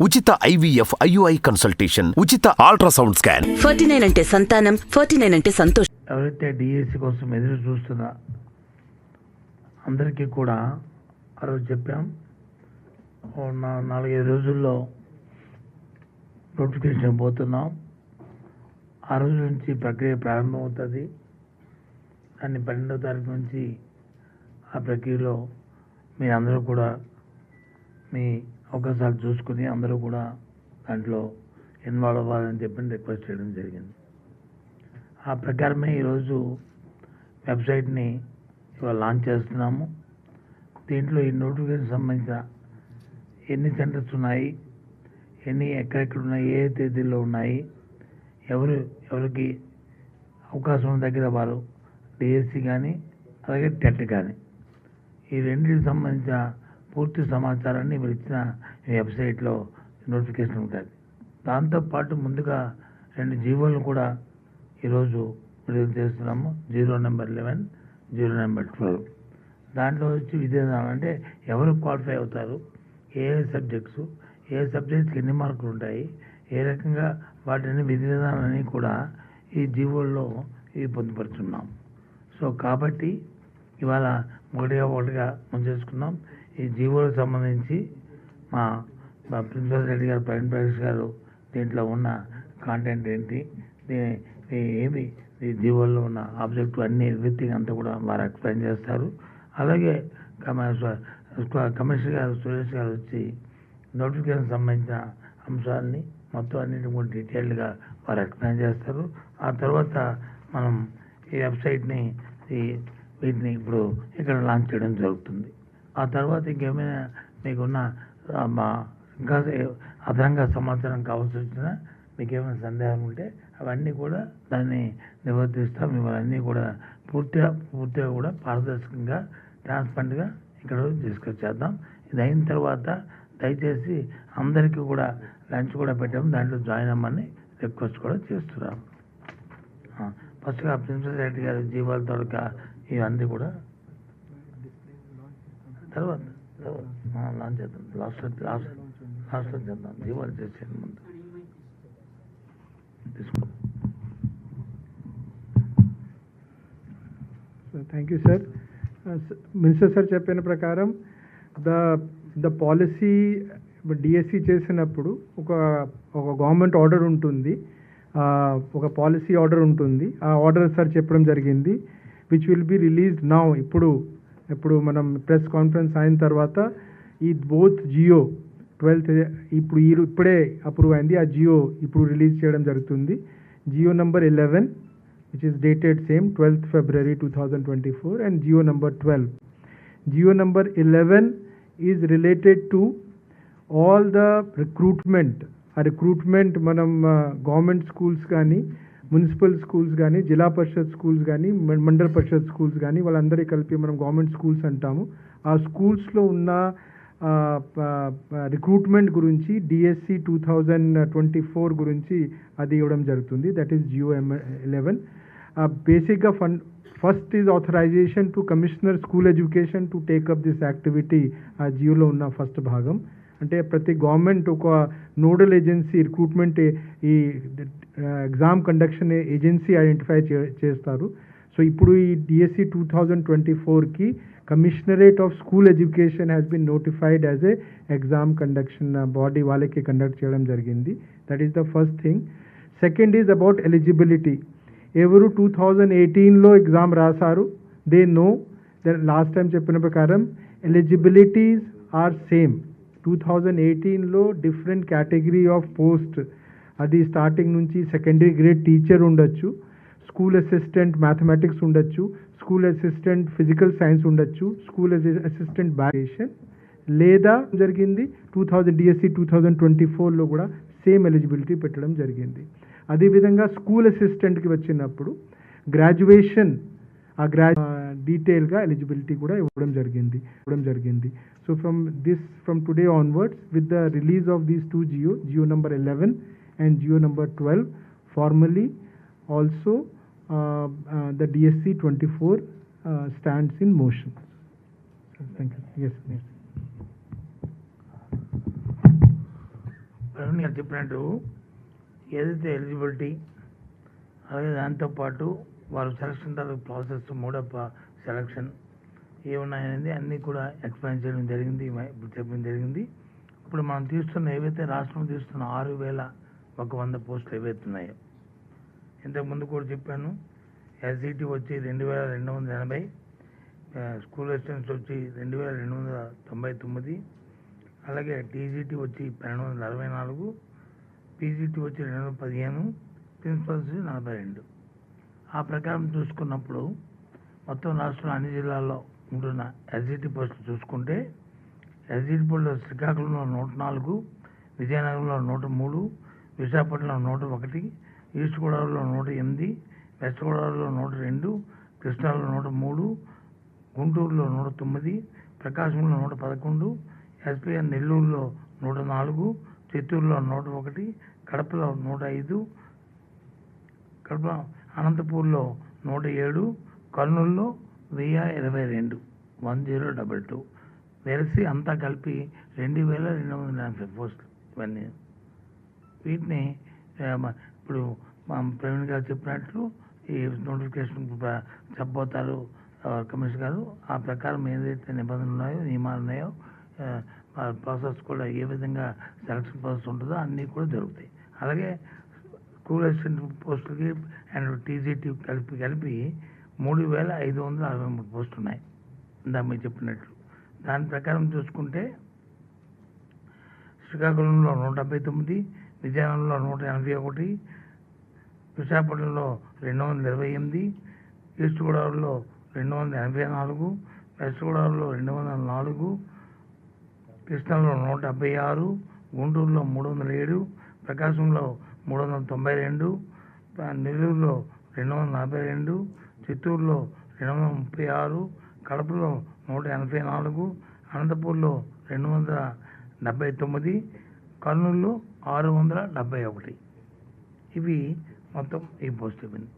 ఉచిత IVF IUI consultation ఉచిత ultrasound scan. Forty nine అంటే సంతానం ఫార్టీ నైన్ అంటే సంతోషం. ఎవరైతే డిఎస్సి కోసం ఎదురు చూస్తున్నా అందరికీ కూడా ఆ రోజు చెప్పాం. ఓ నా- నాలుగైదు రోజుల్లో నోటిఫికేషన్ పోతున్నాం. ఆ రోజు నుంచి ప్రక్రియ ప్రారంభమవుతుంది. దాన్ని పన్నెండవ తారీఖు నుంచి ఆ ప్రక్రియలో మీ అందరూ కూడా మీ అవకాశాలు చూసుకుని అందరూ కూడా దాంట్లో ఇన్వాల్వ్ అవ్వాలని చెప్పి రిక్వెస్ట్ చేయడం జరిగింది. ఆ ప్రకారమే ఈరోజు వెబ్సైట్ని ఇవాళ లాంచ్ చేస్తున్నాము. దీంట్లో ఈ నోటిఫికేషన్ సంబంధించిన ఎన్ని సెంటర్స్ ఉన్నాయి ఎన్ని ఎక్కడెక్కడ ఉన్నాయి ఏ తేదీల్లో ఉన్నాయి ఎవరు ఎవరికి అవకాశం ఉన్న దగ్గర వారు డిఎస్సి కానీ అలాగే టెట్ కానీ ఈ రెండింటికి సంబంధించిన పూర్తి సమాచారాన్ని మీరు ఇచ్చిన వెబ్సైట్లో నోటిఫికేషన్ ఉంటుంది. దాంతోపాటు ముందుగా రెండు జీవోలను కూడా ఈరోజు విడుదల చేస్తున్నాము. Zero number eleven zero number twelve. దాంట్లో వచ్చి విధానం అంటే ఎవరు క్వాలిఫై అవుతారు? ఏ సబ్జెక్ట్స్? ఏ సబ్జెక్ట్స్కి ఎన్ని మార్కులు ఉంటాయి? ఏ రకంగా వాటిని విధి విధానాన్ని కూడా ఈ జీవోల్లో ఇవి పొందుపరుచున్నాం. సో కాబట్టి ఇవాళ ఒకటిగా ఒకటిగా ముందు చేసుకున్నాం ఈ జీవోలకు సంబంధించి మా ప్రిన్సిపల్ రెడ్డి గారు ప్రవీణ్ ప్రకాష్ గారు దీంట్లో ఉన్న కాంటెంట్ ఏంటి? దీని ఈ ఏమి? ఈ జీవోల్లో ఉన్న ఆబ్జెక్ట్ అన్ని ఎవ్రీథింగ్ అంతా కూడా వారు ఎక్స్ప్లెయిన్ చేస్తారు. అలాగే కమిషనర్ గారు సురేష్ గారు వచ్చి నోటిఫికేషన్ సంబంధించిన అంశాలని మొత్తం అన్నింటి కూడా డీటెయిల్డ్గా వారు ఎక్స్ప్లెయిన్ చేస్తారు. ఆ తర్వాత మనం ఈ వెబ్సైట్ని ఈ వీటిని ఇప్పుడు ఇక్కడ లాంచ్ చేయడం జరుగుతుంది. ఆ తర్వాత ఇంకేమైనా మీకున్న మా ఇంకా అదనంగా సమాచారం కావాల్సి వచ్చినా మీకేమైనా సందేహం ఉంటే అవన్నీ కూడా దాన్ని నివర్తిస్తాం ఇవన్నీ కూడా పూర్తిగా పూర్తిగా కూడా పారదర్శకంగా ట్రాన్స్పరెంట్గా ఇక్కడ తీసుకొచ్చేద్దాం. ఇది అయిన తర్వాత దయచేసి అందరికీ కూడా లంచ్ కూడా పెట్టాము. దాంట్లో జాయిన్ అవ్వమని రిక్వెస్ట్ కూడా చేస్తున్నాం ఫస్ట్గా ప్రిన్సిపల్ రెడ్డి గారి జీవాల తొడక ఇవన్నీ కూడా తర్వాత తర్వాత లాంచ్ చేద్దాం లాస్ట్ లాస్ట్ లాస్ట్లో చేద్దాం. దీవాలి చేసేది ముందు తీసుకో. Thank you sir minister sir చెప్పిన ప్రకారం ద ద పాలసీ డిఎస్సి చేసినప్పుడు ఒక ఒక గవర్నమెంట్ ఆర్డర్ ఉంటుంది. ఒక పాలసీ ఆర్డర్ ఉంటుంది. ఆ ఆర్డర్ సార్ చెప్పడం జరిగింది which will be released now ఇప్పుడు. ఇప్పుడు మనం ప్రెస్ కాన్ఫరెన్స్ అయిన తర్వాత ఈ బోత్ జియో ట్వెల్త్ ఇప్పుడు ఈ ఇప్పుడే అప్రూవ్ అయింది. ఆ జియో ఇప్పుడు రిలీజ్ చేయడం జరుగుతుంది. GO number eleven which is dated same twelfth February two thousand twenty four and GO number twelve GO number eleven is related to all the recruitment ఆ రిక్రూట్మెంట్ మనం గవర్నమెంట్ స్కూల్స్ కానీ municipal schools కానీ జిల్లా పరిషత్ schools కానీ మండల పరిషత్ schools కానీ వాళ్ళందరికీ కలిపి మనం గవర్నమెంట్ స్కూల్స్ అంటాము. ఆ స్కూల్స్లో ఉన్న రిక్రూట్మెంట్ గురించి DSC two thousand twenty four గురించి అది ఇవ్వడం జరుగుతుంది. That is GO M eleven. బేసిక్గా fund first is authorisation to commissioner school education to take up this activity ఆ జియోలో ఉన్న ఫస్ట్ భాగం. అంటే ప్రతి గవర్నమెంట్ ఒక నోడల్ ఏజెన్సీ రిక్రూట్మెంట్ ఈ ఎగ్జామ్ కండక్షన్ ఏజెన్సీ ఐడెంటిఫై చేస్తారు. సో ఇప్పుడు ఈ డిఎస్సి టూ థౌజండ్ ట్వంటీ ఫోర్కి commissionerate of school education has been notified as a exam conduction body వాళ్ళకి కండక్ట్ చేయడం జరిగింది. That is the first thing second is about eligibility ఎవరు two thousand ఎయిటీన్లో exam రాశారు దే నో లాస్ట్ టైం చెప్పిన ప్రకారం eligibilities are same two thousand ఎయిటీన్లో different category of post అది స్టార్టింగ్ నుంచి సెకండరీ గ్రేడ్ టీచర్ ఉండొచ్చు స్కూల్ అసిస్టెంట్ మ్యాథమెటిక్స్ ఉండొచ్చు స్కూల్ అసిస్టెంట్ ఫిజికల్ సైన్స్ ఉండొచ్చు స్కూల్ అసిస్టెంట్ బ్యాగేషన్ లేదా జరిగింది two thousand DSC two thousand twenty ఫోర్లో కూడా సేమ్ ఎలిజిబిలిటీ పెట్టడం జరిగింది. అదేవిధంగా స్కూల్ అసిస్టెంట్కి వచ్చినప్పుడు గ్రాడ్యుయేషన్ ఆ గ్రా డీటెయిల్గా ఎలిజిబిలిటీ కూడా ఇవ్వడం జరిగింది ఇవ్వడం జరిగింది. So from this from today onwards with the release of these two GO GO number eleven and GO number twelve formally also the DSC twenty four stands in motion thank you yes Praveen garu చెప్పినట్టు ఏదైతే eligibility అలాగే దాంతోపాటు వారు selection తర్వాత process మూడప్ selection ఏమున్నాయనేది అన్నీ కూడా explain చేయడం జరిగింది ఇప్పుడు చెప్పడం జరిగింది. ఇప్పుడు మనం తీస్తున్న ఏవైతే రాష్ట్రం తీస్తున్న ఆరు వేల ఒక వంద పోస్టులు ఏవైతున్నాయో. ఇంతకు ఇంతకుముందు కూడా చెప్పాను ఎస్ఈటీ వచ్చి రెండు వేల రెండు వందల ఎనభై స్కూల్ అసిస్టెంట్స్ వచ్చి రెండు వేల రెండు వందల తొంభై తొమ్మిది అలాగే టీజీటీ వచ్చి పన్నెండు వందల అరవై నాలుగు పీజీటీ వచ్చి రెండు వందల పదిహేను ప్రిన్సిపల్స్ నలభై రెండు. ఆ ప్రకారం చూసుకున్నప్పుడు మొత్తం రాష్ట్రంలో అన్ని జిల్లాల్లో ఉంటున్న ఎస్జిటి పోస్టులు చూసుకుంటే ఎస్జిటి పోస్టులు శ్రీకాకుళంలో నూట నాలుగు విజయనగరంలో నూట మూడు విశాఖపట్నంలో నూట ఒకటి ఈస్ట్ గోదావరిలో నూట ఎనిమిది వెస్ట్ గోదావరిలో నూట రెండు కృష్ణాలో నూట మూడు గుంటూరులో నూట తొమ్మిది ప్రకాశంలో నూట పదకొండు ఎస్పీఎన్ నెల్లూరులో నూట నాలుగు చిత్తూరులో నూట ఒకటి కడపలో నూట ఐదు కడప అనంతపూర్లో నూట ఏడు కర్నూలులో వెయ్యి ఇరవై రెండు వన్ జీరో డబల్ టూ వెరసి అంతా కలిపి రెండు వేల రెండు వందల ఎనభై పోస్టులు ఇవన్నీ. వీటిని ఇప్పుడు మా ప్రవీణ్ గారు చెప్పినట్లు ఈ నోటిఫికేషన్ చెప్పబోతారు కమిషనర్ గారు. ఆ ప్రకారం ఏదైతే నిబంధనలు ఉన్నాయో నియమాలు ఉన్నాయో ప్రాసెస్ కూడా ఏ విధంగా సెలక్షన్ ప్రాసెస్ ఉంటుందో అన్నీ కూడా జరుగుతాయి. అలాగే స్కూల్ అసిస్టెంట్ పోస్టులకి అండ్ టీజీటీ కలిపి కలిపి మూడు వేల ఐదు వందల అరవై మూడు పోస్టులు ఉన్నాయి. ఇందాక మీరు చెప్పినట్లు. దాని ప్రకారం చూసుకుంటే శ్రీకాకుళంలో నూట డెబ్బై తొమ్మిది విజయనగరంలో నూట ఎనభై ఒకటి విశాఖపట్నంలో రెండు వందల ఇరవై ఎనిమిది ఈస్ట్ గోదావరిలో రెండు వందల ఎనభై నాలుగు వెస్ట్ గోదావరిలో రెండు వందల నాలుగు కృష్ణాలో నూట డెబ్బై ఆరు గుంటూరులో మూడు వందల ఏడు ప్రకాశంలో మూడు వందల తొంభై రెండు నెల్లూరులో రెండు వందల నలభై రెండు చిత్తూరులో రెండు వందల ముప్పై ఆరు కడపలో నూట ఎనభై నాలుగు అనంతపూర్లో రెండు వందల డెబ్బై తొమ్మిది కర్నూలులో ఆరు వందల డెబ్బై ఒకటి. ఇవి మొత్తం ఈ పోస్ట్ ఇవన్నీ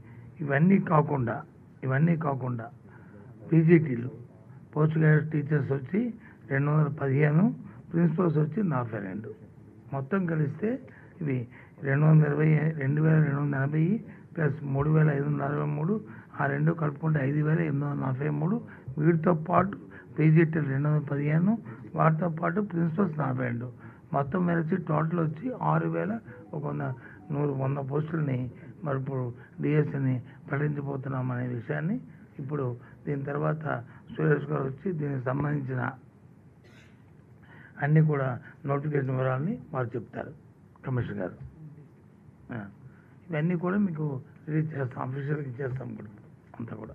ఇవన్నీ కాకుండా ఇవన్నీ కాకుండా పీజీటీలు పోస్ట్ గ్రాడ్యుయేట్ టీచర్స్ వచ్చి రెండు వందల పదిహేను ప్రిన్సిపల్స్ వచ్చి నలభై రెండు. మొత్తం కలిస్తే ఇవి రెండు వందల ఇరవై రెండు వేల రెండు వందల ఎనభై ప్లస్ మూడు వేల ఐదు వందల అరవై మూడు ఆ రెండు కలుపుకుంటే ఐదు వేల ఎనిమిది వందల నలభై మూడు. వీటితో పాటు పీజీటీలు రెండు వందల పదిహేను వాటితో పాటు ప్రిన్సిపల్స్ నలభై రెండు. మొత్తం కలిసి టోటల్ వచ్చి ఆరు వేల ఒక వంద నూరు వంద పోస్టుల్ని మరి ఇప్పుడు డిఎస్సిని ప్రకటించబోతున్నాం అనే విషయాన్ని ఇప్పుడు దీని తర్వాత సురేష్ గారు వచ్చి దీనికి సంబంధించిన అన్నీ కూడా నోటిఫికేషన్ వివరాలని వారు చెప్తారు. కమిషనర్ గారు. ఇవన్నీ కూడా మీకు రిలీజ్ చేస్తాం అఫీషియల్గా ఇచ్చేస్తాం కూడా అంతా కూడా.